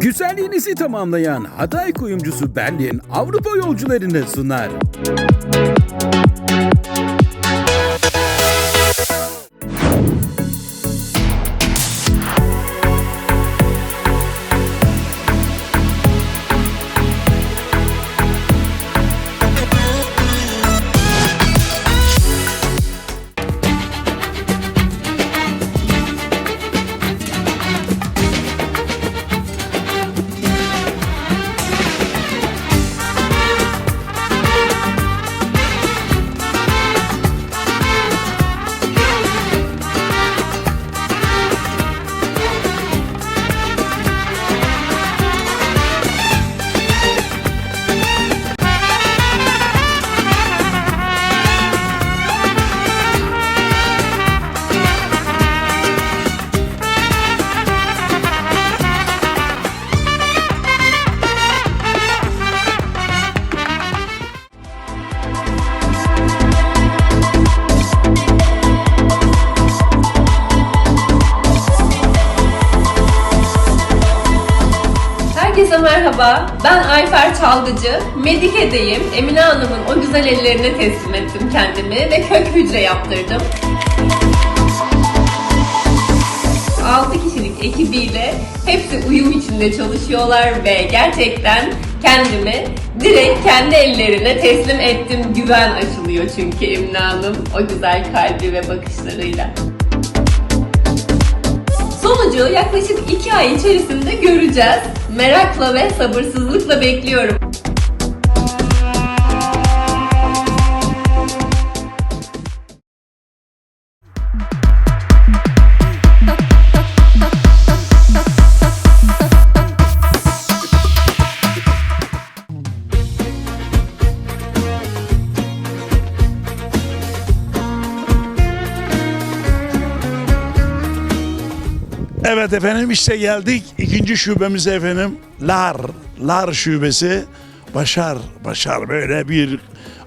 Güzelliğinizi tamamlayan aday kuyumcusu Berlin Avrupa yolcularını sunar. Ayfer Çalgıcı. Medike'deyim. Emine Hanım'ın o güzel ellerine teslim ettim kendimi ve kök hücre yaptırdım. 6 kişilik ekibiyle hepsi uyum içinde çalışıyorlar ve gerçekten kendimi direkt kendi ellerine teslim ettim. Güven aşılıyor çünkü Emine Hanım o güzel kalbi ve bakışlarıyla. Sonucu yaklaşık 2 ay içerisinde göreceğiz. Merakla ve sabırsızlıkla bekliyorum. Evet efendim işte geldik ikinci şubemize efendim. Lar, Lar şubesi. Başar, Başar böyle bir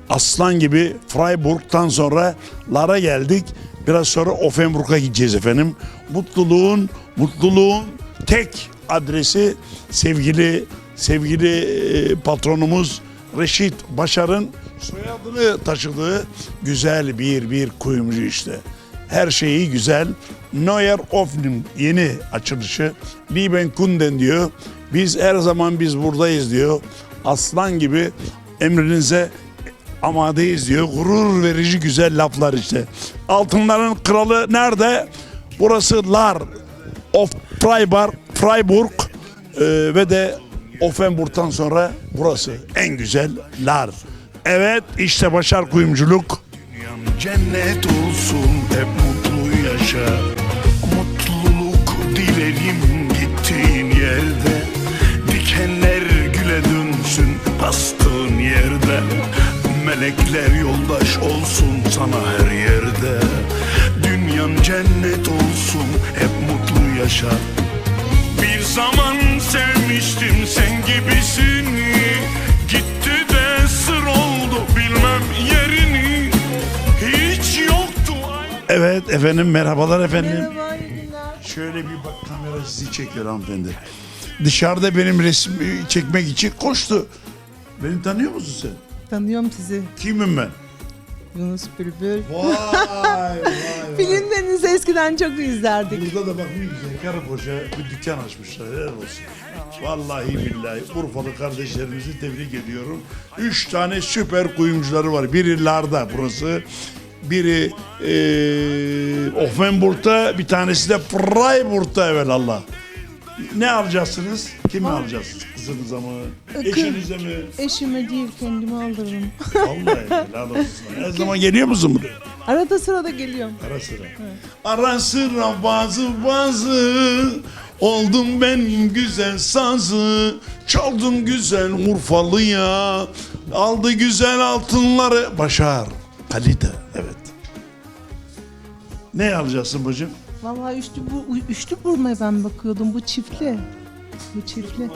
aslan gibi Freiburg'tan sonra Lar'a geldik. Biraz sonra Offenburg'a gideceğiz efendim. Mutluluğun, mutluluğun tek adresi sevgili sevgili e, patronumuz Reşit Başar'ın soyadını taşıdığı güzel bir bir kuyumcu işte. Her şeyi güzel. Neuer Offenung yeni açılışı. Lieben Kunden diyor. Biz her zaman biz buradayız diyor. Aslan gibi emrinize amadeyiz diyor. Gurur verici güzel laflar işte. Altınların kralı nerede? Burası Lar of Freiburg, Freiburg Ee, ve de Offenburg'tan sonra burası en güzel Lar. Evet işte başar kuyumculuk. Cennet olsun hep mutlu yaşa. Mutluluk dilerim gittiğin yerde. Dikenler güle dönsün bastığın yerde. Melekler yoldaş olsun sana her yerde. Dünyam cennet olsun hep mutlu yaşa. Bir zaman sevmiştim sen gibisini Gitti de sır oldu bilmem yerini Evet efendim merhabalar efendim. Şöyle bir bak kamera sizi çekiyor hanımefendi. Dışarıda benim resmi çekmek için koştu. Beni tanıyor musun sen? Tanıyorum sizi. Kimim ben? Yunus Bülbül. Vay vay vay. Filmlerinizi eskiden çok izlerdik. Burada da bak ne güzel karı koca bir dükkan açmışlar. Helal olsun. Vallahi billahi Urfalı kardeşlerimizi tebrik ediyorum. Üç tane süper kuyumcuları var. Biri Larda burası. Biri eee Offenburg'da bir tanesi de Freiburg'da evvelallah. Ne alacaksınız? Kimi alacaksınız? Kızınıza mı? Eşinize mi? Eşime değil kendime alırım. Vallahi helal olsun. Her zaman geliyor musun buraya? Arada sırada geliyorum. Ara sıra. Ara sıra bazı bazı Oldum ben güzel sazı Çaldım güzel Urfalı'ya Aldı güzel altınları Başar Kalite evet Ne alacaksın bacım? Vallahi üçlü, bu, üçlü burmaya ben bakıyordum. Bu çiftli. Bu çiftli.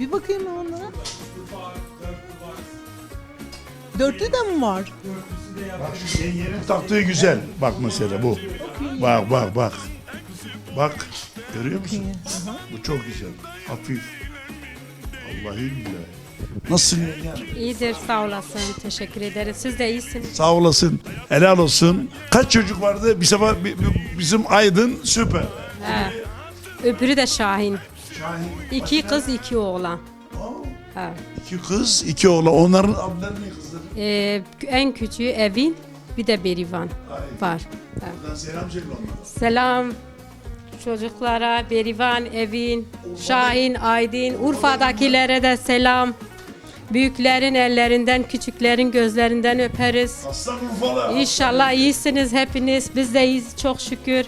Bir bakayım ben onlara. Dörtlü de mi var? Bak şu yengenin taktığı güzel. Bak mesela bu. Bak bak bak. Bak. Görüyor musun? Bu çok güzel. Hafif. Vallahi billahi. Nasılsın? İyidir sağ olasın. Teşekkür ederim. Siz de iyisiniz. Sağ olasın. Helal olsun. Kaç çocuk vardı? Bir sefer bi- bi- bizim Aydın süper. He. Öbürü de Şahin. Şahin. İki kız iki oğlan. He. İki kız, iki oğlan. Onların adları ne kızlar? Ee, en küçüğü Evin bir de Berivan var. He. Buradan selam söyle onlara. Selam çocuklara Berivan, Evin, Şahin, Aydın, Urfa'dakilere de selam. Büyüklerin ellerinden, küçüklerin gözlerinden öperiz. Aslan Urfalı. İnşallah iyisiniz hepiniz. Biz de iyiyiz çok şükür.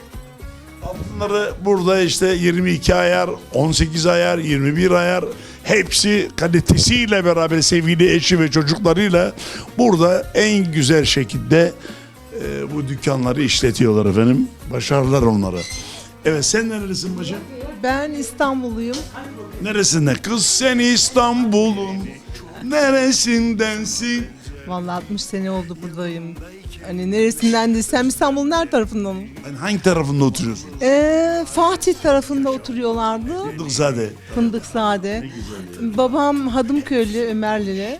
Altınları burada işte 22 ayar, 18 ayar, 21 ayar hepsi kalitesiyle beraber sevgili eşi ve çocuklarıyla burada en güzel şekilde e, bu dükkanları işletiyorlar efendim. Başarılar onlara. Evet sen nerelisin bacım? Ben İstanbulluyum. Neresinden? Kız sen İstanbul'un neresindensin? Vallahi 60 sene oldu buradayım. Hani neresinden desem İstanbul'un her tarafından. Yani hangi tarafında oturuyorsun? Ee, Fatih tarafında oturuyorlardı. Zade. Fındıkzade. Babam Hadımköylü Ömerlili.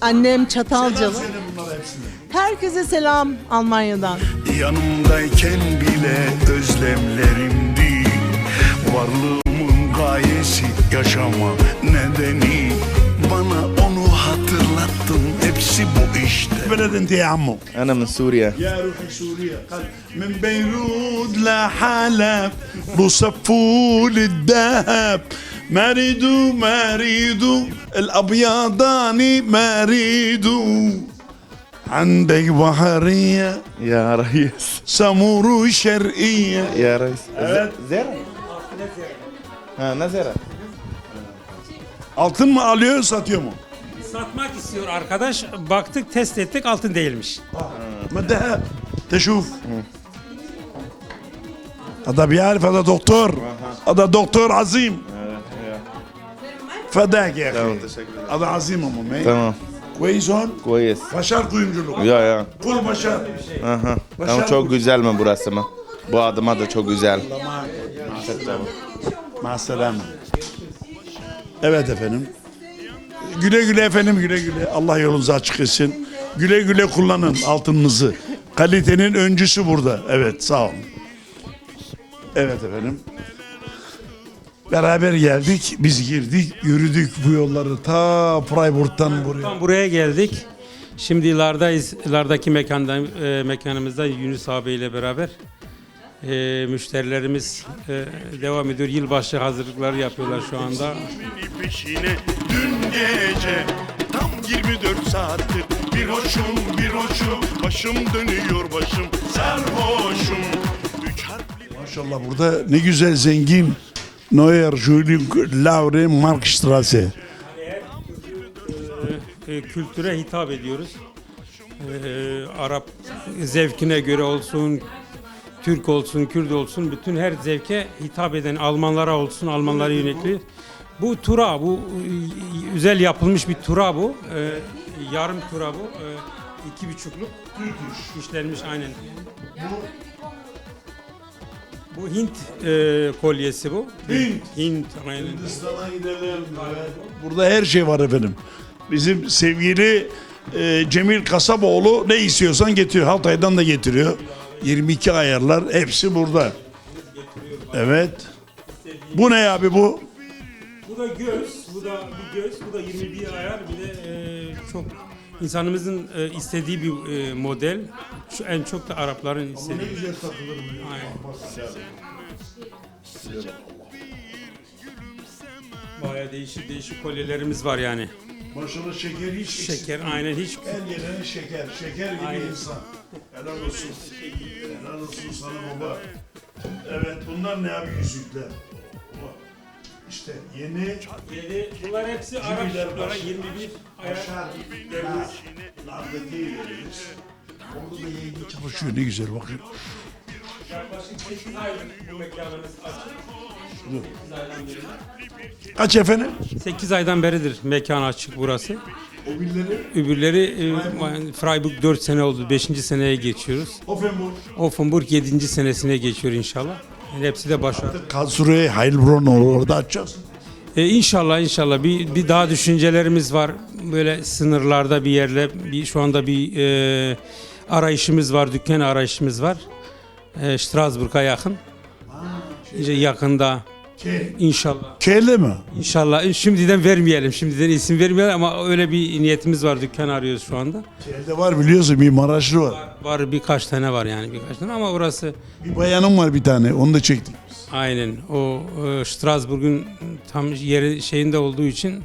Annem Çatalcalı. Söyle bunlara hepsini. Herkese selam Almanya'dan. Yanımdayken bile özlemlerimdi Varlığımın gayesi yaşama nedeni Bana onu hatırlattın hepsi bu işte بلد انت يا عمو. أنا من سوريا. يا روحي سوريا. قال من بيروت لحلب بصفوا للذهب ما ريدوا ما ريدوا الأبيضاني ما ريدوا عندك بحرية يا ريس. سمور شرقية. يا ريس. زرع ها نزرع Altın mı alıyor satıyor mu? Satmak istiyor arkadaş. Baktık test ettik altın değilmiş. ما الذهب تشوف هذا بيعرف هذا دكتور هذا دكتور عظيم فداك يا تمام اخي teşekkür ederim. هذا عظيم ام مي Tamam كويس هون كويس Başar kuyumculuk. ya ya Kul başar. aha Başar ama çok güzel mi burası mı bu adıma da çok güzel Maselame. Evet efendim. Güle güle efendim güle güle. Allah yolunuzu açık etsin. Güle güle kullanın altınınızı. Kalitenin öncüsü burada. Evet sağ olun. Evet efendim. Beraber geldik. Biz girdik. Yürüdük bu yolları ta Freiburg'dan buraya. Buraya geldik. Şimdi ilardayız. İlardaki mekanda, e, mekanımızda Yunus abiyle beraber e, müşterilerimiz e, devam ediyor. Yılbaşı hazırlıkları yapıyorlar şu anda. peşine dün gece Tam 24 saattir bir hoşum bir hoşum Başım dönüyor başım sarhoşum Üç harfli Maşallah burada ne güzel zengin. Neuer Julian Laure Markstraße. E, kültüre hitap ediyoruz. E, Arap zevkine göre olsun, Türk olsun, Kürt olsun, bütün her zevke hitap eden Almanlara olsun, Almanlara yönelik. Bu tura, bu e, güzel yapılmış bir tura bu. E, yarım tura bu. E, iki buçukluk. işlenmiş aynen. Bu Hint e, kolyesi bu. Hint. Hint aynen. Hindistan'a gidelim. Burada her şey var efendim. Bizim sevgili e, Cemil Kasaboğlu ne istiyorsan getiriyor. Hatay'dan da getiriyor. 22 ayarlar hepsi burada. Evet. Bu ne abi bu? Bu da göz, bu da bir göz, bu da 21 ayar. Bir de e, çok insanımızın e, istediği bir e, model. Şu en çok da Arapların istediği. güzel takılır bu. Aynen. Bayağı değişik değişik kolyelerimiz var yani. Maşallah şeker hiç Şeker aynen hiç El geleni şeker. Şeker gibi Aynen. insan. Helal olsun. Helal olsun sana baba. Evet bunlar ne abi yüzükler? Baba. İşte yeni Yedi, bunlar hepsi Arap Cimriler şıkları baş- 21 ayar. Başar, nar, nardaki yerimiz. Orada da yenge çalışıyor ne güzel bakın. Yaklaşık 8 aydır bu mekanımız açık. Kaç efendim? 8 aydan beridir mekan açık burası. O birileri Öbürleri e, Freiburg 4 sene oldu. 5. seneye geçiyoruz. Offenburg. Offenburg 7. senesine geçiyor inşallah. Yani hepsi de başarılı. Karlsruhe, Heilbronn orada açacağız. E, inşallah inşallah bir, bir daha düşüncelerimiz var. Böyle sınırlarda bir yerle bir şu anda bir e, arayışımız var, dükkan arayışımız var. E, Strasbourg'a yakın. İşte yakında İnşallah. Kele mi? İnşallah E, şimdiden vermeyelim. Şimdiden isim vermeyelim ama öyle bir niyetimiz var. Dükkan arıyoruz şu anda. Kele'de var biliyorsun bir Maraşlı var. Var birkaç tane var yani birkaç tane ama orası Bir bayanım var bir tane onu da çektik. aynen o e, Strasbourg'un tam yeri şeyinde olduğu için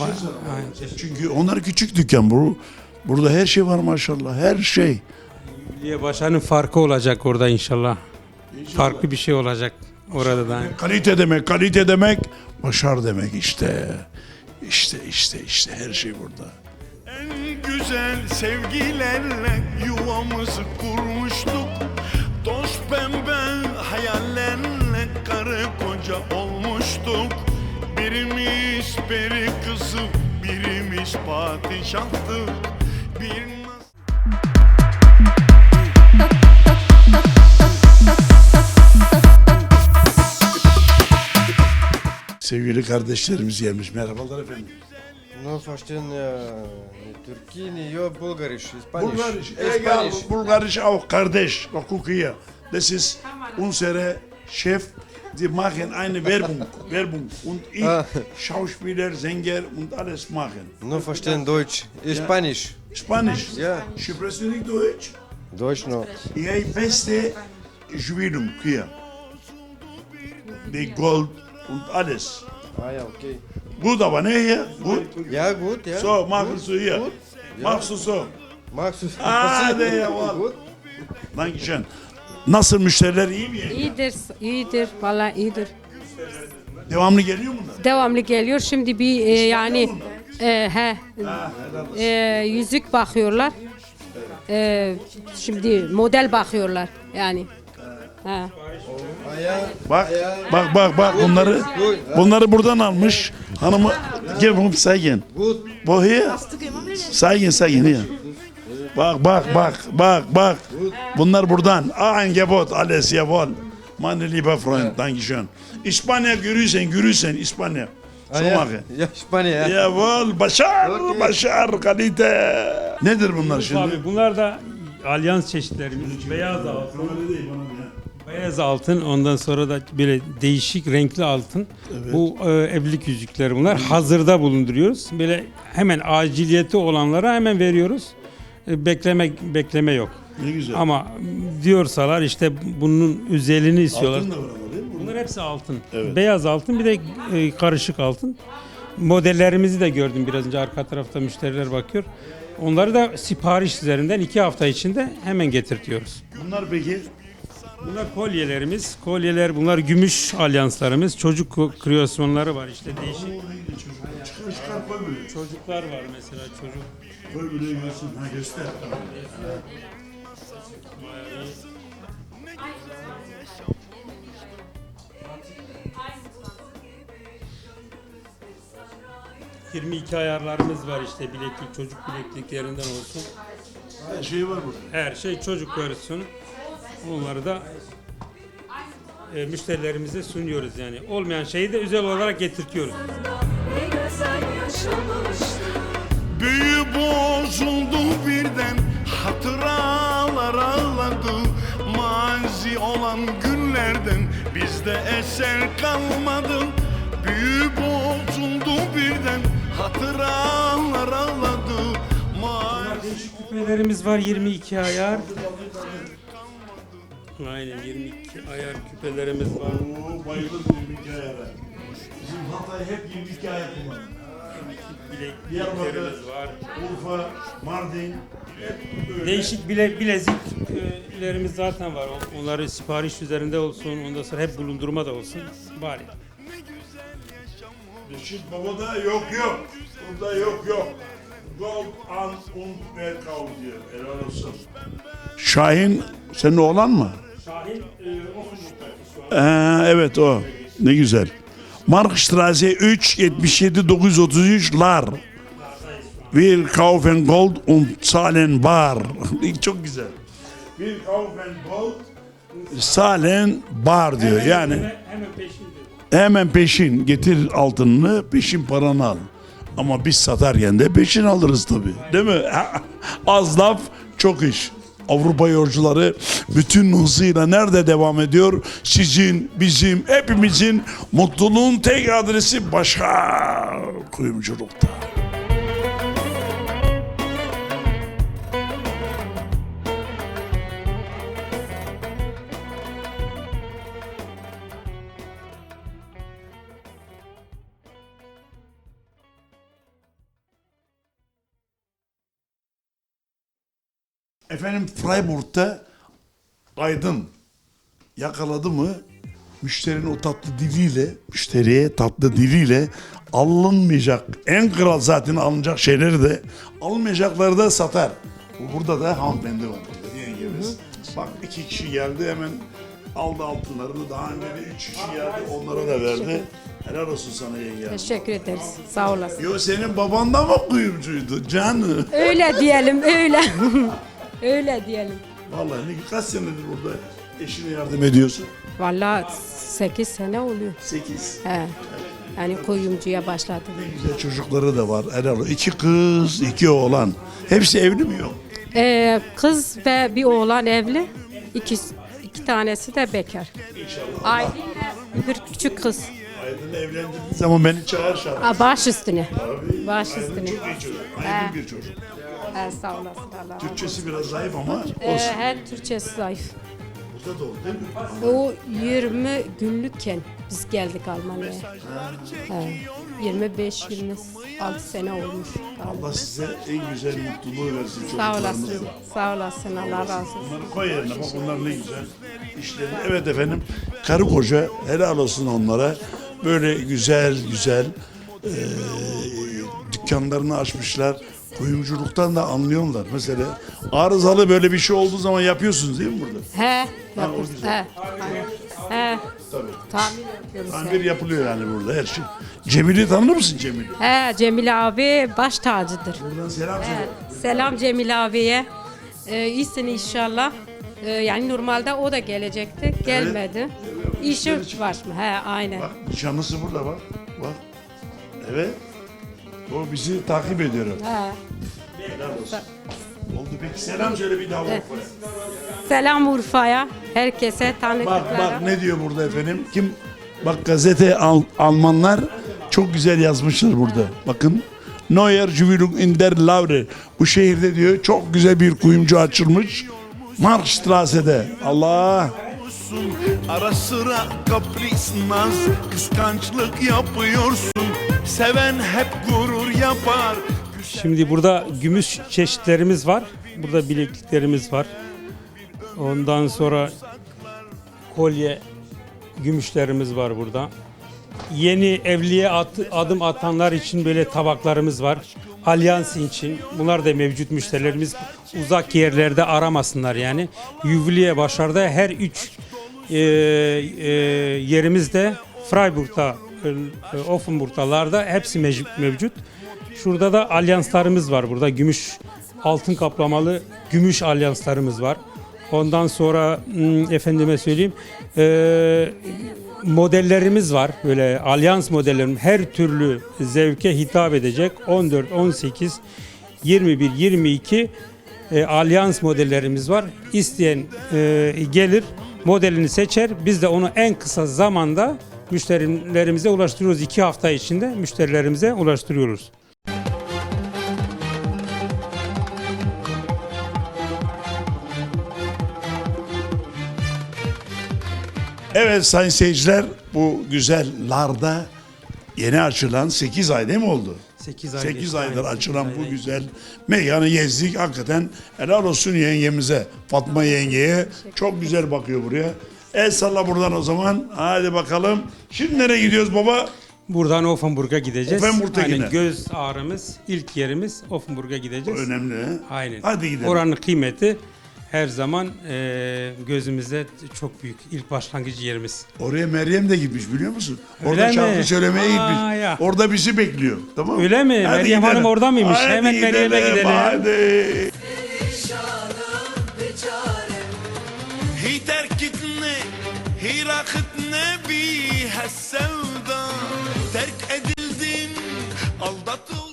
Aynen. Çünkü onlar küçük dükkan. Bu, burada her şey var maşallah. Her şey. Diye başarının farkı olacak orada inşallah. Farklı bir şey olacak orada da. Kalite demek, kalite demek, başar demek işte. İşte işte işte her şey burada. En güzel sevgilerle yuvamızı kurmuştuk Toz pembe hayallerle karı koca olmuştuk Birimiz peri kızı, birimiz padişahtık Bir Sevgili kardeşlerimiz gelmiş. Merhabalar efendim. Ну, verstehen Türkiye, yo Bulgarisch, Spanisch. Bulgarisch, egal. Bulgarisch auch kardeş. Bak hier. Das ist unsere Chef. Die machen eine Werbung, Werbung. Und ich, Ah. Schauspieler, Sänger und alles machen. Nur verstehen Deutsch, Spanisch. Spanisch. Ja, Sprechen Sie nicht Deutsch? Deutsch noch. E beste Juwelen hier. Die Gold und alles. Ah ja, okay. Gut, aber ne hier? Gut. Ja, gut, ja. So, machst du hier. Gut. Machst du so. Magst du Ah, ne, jawohl. Gut. Dankeschön. Nasıl müşteriler iyi mi? İyidir, iyidir, valla iyidir. Devamlı geliyor mu bunlar? Devamlı geliyor. Şimdi bir e, yani e, he e, yüzük bakıyorlar. E, şimdi model bakıyorlar yani. Ha. Bak, bak, bak, bak bunları bunları buradan almış. Hanımı gel bunu zeigen. Gut. Woher? Zeigen, zeigen hier. Bak, bak, bak, bak, bak. Bunlar buradan. Angebot, alles, jawohl. Meine lieber Freund, Dankeschön. İspanya görürsen, görürsen İspanya. Ja, Spanier, ja. Jawohl, başar, başar, kalite. Nedir bunlar şimdi? Abi bunlar da alyans çeşitlerimiz. Beyaz altın. Beyaz altın ondan sonra da böyle değişik renkli altın. Bu e, evlilik yüzükleri bunlar. Hazırda bulunduruyoruz. Böyle hemen aciliyeti olanlara hemen veriyoruz. E, bekleme bekleme yok. Ne güzel. Ama diyorsalar işte bunun özelini istiyorlar. Altın da var ama değil mi? Bunlar hepsi altın. Evet. Beyaz altın bir de e, karışık altın. Modellerimizi de gördüm biraz önce arka tarafta müşteriler bakıyor. Onları da sipariş üzerinden iki hafta içinde hemen getirtiyoruz. Bunlar peki? Bunlar kolyelerimiz. Kolyeler bunlar gümüş alyanslarımız. Çocuk kreasyonları var işte değişik. Çıkar çıkar koy böyle. Çocuklar var mesela çocuk. Koy böyle görsün. Ha göster. Ee, 22 ayarlarımız var işte bileklik çocuk bilekliklerinden olsun. Her şey var burada. Her şey çocuk versiyonu. Onları da e, müşterilerimize sunuyoruz yani. Olmayan şeyi de özel olarak getirtiyoruz. Büyü bozuldu birden Hatıralar ağladı Mazi olan günlerden Bizde eser kalmadı Büyü bozuldu birden Hatıralar ağladı Mazi Küpelerimiz var 22 ayar. Aynen 22 ayar küpelerimiz var. Oo bayılırım 22 ayara. Bizim Hatay hep 22 ayar kullanır. Bilekliklerimiz var. Urfa, Mardin. Hep böyle. Değişik bile, bileziklerimiz zaten var. On- Onları sipariş üzerinde olsun, ondan sonra hep bulundurma da olsun. Bari. Reşit Baba'da yok yok. Burada yok yok. Gold an und Verkauf diyor. Helal olsun. Şahin senin oğlan mı? Şahin e. Ee, evet o. Ne güzel. Markstraße 3 77 933 Lar. Wir kaufen Gold und zahlen bar. Çok güzel. Wir kaufen Gold, zahlen bar diyor. Yani hemen peşin getir altınını peşin paranı al. Ama biz satarken de peşin alırız tabii. Değil mi? Az laf çok iş. Avrupa yolcuları bütün hızıyla nerede devam ediyor? Sizin, bizim, hepimizin mutluluğun tek adresi Başar Kuyumculuk'ta. Efendim Freiburg'da Aydın yakaladı mı müşterinin o tatlı diliyle, müşteriye tatlı diliyle alınmayacak, en kral zaten alınacak şeyleri de almayacakları da satar. Bu burada da hanımefendi var burada yengemiz. Bak iki kişi geldi hemen aldı altınlarını daha önce de üç kişi geldi onlara da verdi. Helal olsun sana yenge. Teşekkür ederiz. Sağ olasın. Yo senin baban da mı kuyumcuydu canım? Öyle diyelim öyle. öyle diyelim. Vallahi ne kaç senedir burada eşine yardım ediyorsun? Vallahi 8 sene oluyor. 8. He. Yani kuyumcuya başladım. Güzel çocukları da var. Helal olsun. İki kız, iki oğlan. Hepsi evli mi yok? Ee, kız ve bir oğlan evli. İki, iki tanesi de bekar. Aydın ve bir küçük kız. Aydın evlendirdiği zaman beni çağır. Aa, baş üstüne. Abi, Baş Aydın üstüne. çok iyi çocuk. Aydın bir çocuk. He, sağ olasın Allah. razı olsun. Türkçesi biraz zayıf ama Ee, olsun. her Türkçesi zayıf. Burada da oldu değil mi? O 20 günlükken biz geldik Almanya'ya. He, 25-26 sene olmuş. Allah size en güzel mutluluğu versin Sağ çocuklarınıza. olasın. Sağ olasın. Allah razı olsun. Bunları koy yerine bak onlar ne güzel işleri. Evet efendim karı koca helal olsun onlara. Böyle güzel güzel eee, dükkanlarını açmışlar. Kuyumculuktan da anlıyorlar. Mesela arızalı böyle bir şey olduğu zaman yapıyorsunuz değil mi burada? He, yapıyoruz. He. He, Tabii. tahmin yapıyoruz. Tamir yapılıyor yani burada her şey. Cemil'i tanır mısın Cemil'i? He, Cemil abi baş tacıdır. Buradan selam söyle. Selam Cemil abiye. Ee, iyisin inşallah. Ee, yani normalde o da gelecekti. Gelmedi. İşi var mı? He, aynen. Bak nişanlısı burada bak. Bak. Evet. O bizi takip ediyor. He. Helal olsun. Oldu peki selam söyle bir daha Urfa'ya. Selam Urfa'ya. Herkese Bak tanıdıklara. bak ne diyor burada efendim? Kim? Bak gazete Al- Almanlar çok güzel yazmışlar burada. Bakın. Neuer Juwelung in der Laure. Bu şehirde diyor çok güzel bir kuyumcu açılmış. Markstrasse'de. Allah. Olsun. Ara sıra kapris naz Kıskançlık yapıyorsun Seven hep gurur yapar Şimdi burada gümüş çeşitlerimiz var. Burada bilekliklerimiz var. Ondan sonra kolye gümüşlerimiz var burada. Yeni evliliğe at- adım atanlar için böyle tabaklarımız var. Alyans için bunlar da mevcut müşterilerimiz uzak yerlerde aramasınlar yani. Yüvliye Başar'da her üç e, e, yerimizde Freiburg'da, e, Offenburg'dalarda hepsi mec- mevcut. Şurada da alyanslarımız var. Burada gümüş altın kaplamalı gümüş alyanslarımız var. Ondan sonra hmm, efendime söyleyeyim e, modellerimiz var. Böyle alyans modellerim her türlü zevke hitap edecek 14, 18, 21, 22 e, alyans modellerimiz var. İsteyen e, gelir modelini seçer. Biz de onu en kısa zamanda müşterilerimize ulaştırıyoruz. iki hafta içinde müşterilerimize ulaştırıyoruz. Evet sayın seyirciler bu güzel larda yeni açılan 8 ay değil mi oldu? 8 ay 8 geçti, aydır aynen, açılan sekiz bu ayda. güzel mekanı gezdik. Hakikaten helal olsun yengemize, Fatma yengeye. Çok güzel bakıyor buraya. El salla buradan o zaman. Hadi bakalım. Şimdi nereye gidiyoruz baba? Buradan Offenburg'a gideceğiz. Offenburg'a Aynen, yine. göz ağrımız ilk yerimiz Offenburg'a gideceğiz. önemli. Aynen. Hadi gidelim. Oranın kıymeti her zaman e, gözümüzde çok büyük ilk başlangıç yerimiz. Oraya Meryem de gitmiş biliyor musun? Öyle Orada mi? şarkı söylemeye Aa, gitmiş. ya. Orada bizi bekliyor. Tamam mı? Öyle mi? Meryem Hanım orada mıymış? Hadi Hemen Meryem'e gidelim. Hadi. بيها السودا terk edildin aldatıldın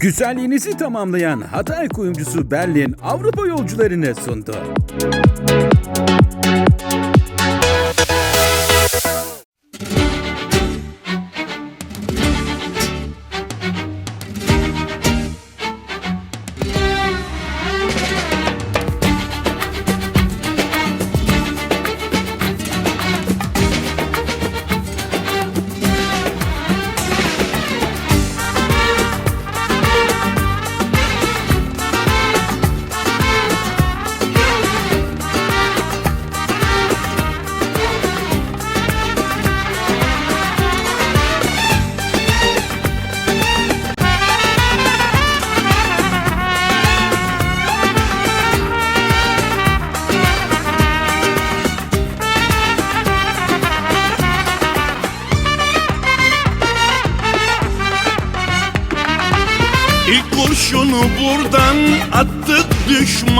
Güzelliğinizi tamamlayan Hatay kuyumcusu Berlin Avrupa yolcularını sundu.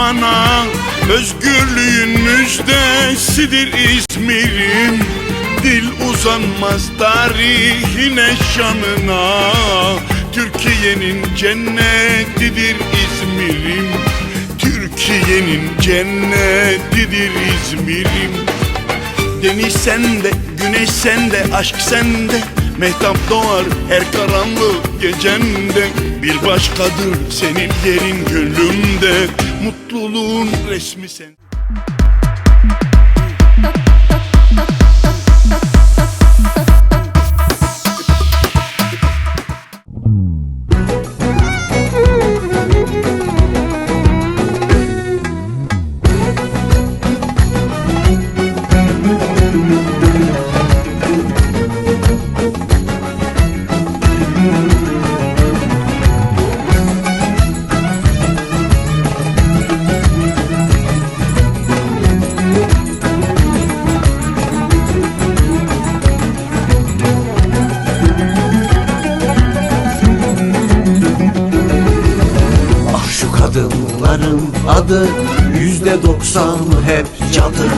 Düşmana Özgürlüğün müjdesidir İzmir'im. Dil uzanmaz tarihine şanına Türkiye'nin cennetidir İzmir'im. Türkiye'nin cennetidir İzmir'im. Deniz sende, güneş sende, aşk sende Mehtap doğar her karanlık gecende. Bir başkadır senin yerin gönlümde. Mutluluğun resmi sen adı yüzde doksan hep cadı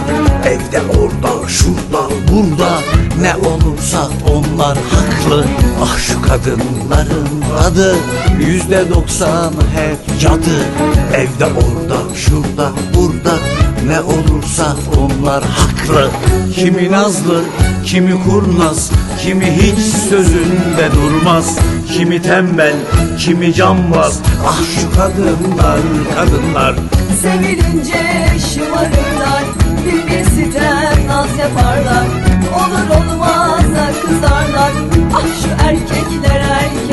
Evde orada şurada burada. Ne olursa onlar haklı. Ah şu kadınların adı. Yüzde doksan hep cadı Evde orada şurada burada. Ne olursa onlar haklı. Kimi nazlı kimi kurnaz kimi hiç sözünde durmaz Kimi tembel kimi cambaz. Ah şu kadınlar kadınlar. Sevilince şımarırlar Bir bir naz yaparlar. Olur olmaz kızarlar. Ah şu erkekler erkekler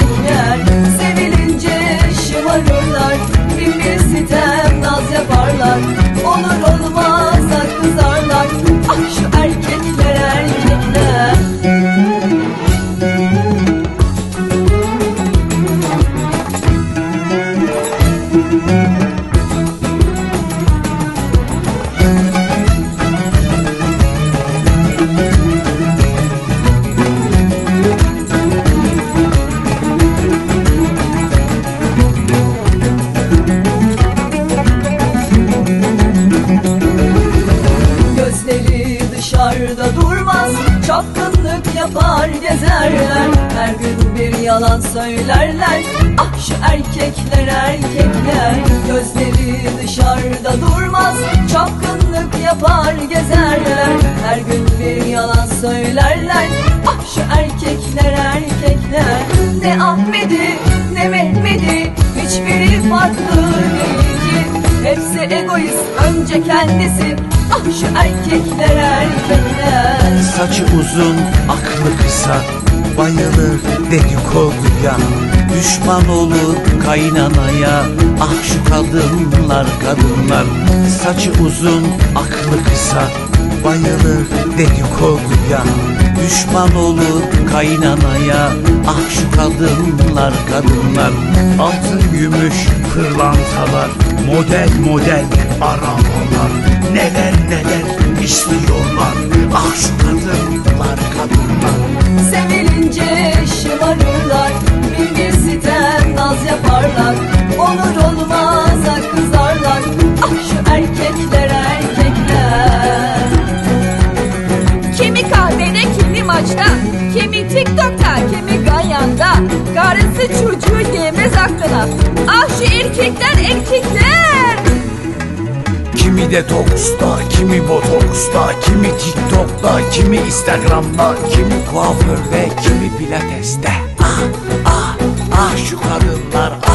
şu erkekler erkekler Gözleri dışarıda durmaz. Çapkınlık yapar gezerler Her gün bir yalan söylerler. Ah şu erkekler erkekler Ne Ahmet'i ne Mehmet'i Hiçbiri farklı değil. Ki Hepsi egoist önce kendisi. Ah şu erkekler erkekler. Saçı uzun aklı kısa bayılır dedikoduya Düşman olur kaynanaya Ah şu kadınlar kadınlar. Saçı uzun aklı kısa Bayılır dedikoduya Düşman olur kaynanaya Ah şu kadınlar kadınlar. Altın gümüş pırlantalar Model model arabalar Neler neler istiyorlar? Ah şu kadınlar kadınlar Sevilince şımarırlar Bir sitem naz yaparlar. Olur olmaz kızarlar Ah şu erkekler erkekler. Kimi kahvede kimi maçta Kimi tiktokta kimi ganyanda. Karısı çocuğu gelmez aklına. Ah şu erkekler erkekler Kimi detoksta, kimi botoksta, kimi tiktokta, kimi instagramda, kimi kuaförde, kimi pilateste. Ah ah ah şu kadınlar ah